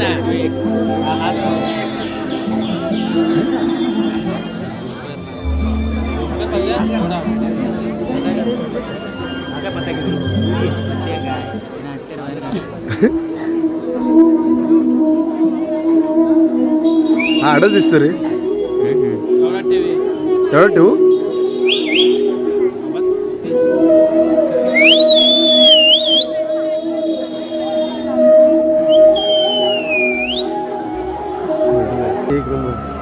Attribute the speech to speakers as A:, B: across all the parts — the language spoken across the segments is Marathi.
A: हा आडच दिसतो रे तेवढं ठेवू एक नंबर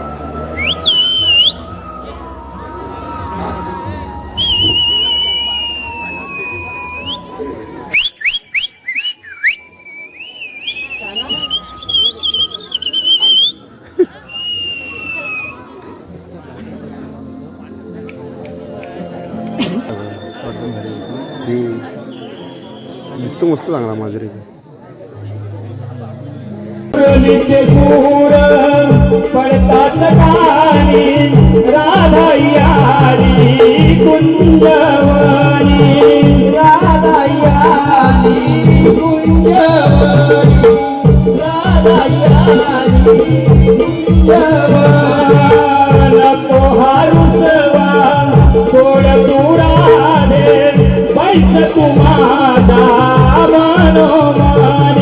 A: हम्म. दिसतो मस्त चांगला माजरी
B: मुरलीचे सूर पडतात कानी राधायाली कुंजवनी राधायाली कुंजवनी राधायाली नको हारुसवा सोड तू राधे बैस तू माझा मनोमानी.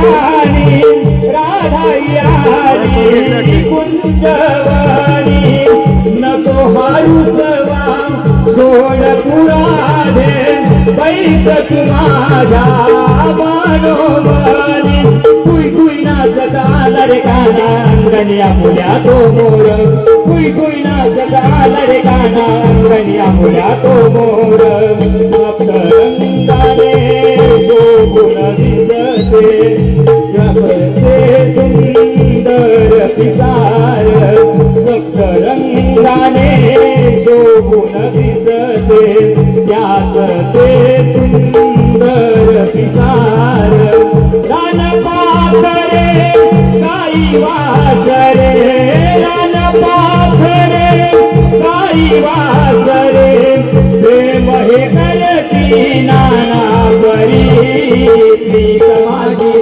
B: पडतात कानी राधायाली कुंजवनी नको हारुसवा सोड कुई कुई रे काना अंगणी आपुल्या तो मोर. कुई कुई नाचत आला काना अंगणी आपुल्या तो मोर. पिसार सप्तरंगाने शोभून दिसते त्यात ते सुंदर पिसार रान पाखरे काही वासरे रान पाखरे काही वासरे प्रेम हे करती नाना परी प्रीत माझी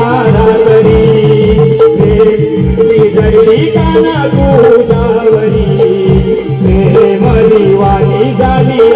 B: चढली काना तुझावरी प्रेमरी वाणी झाली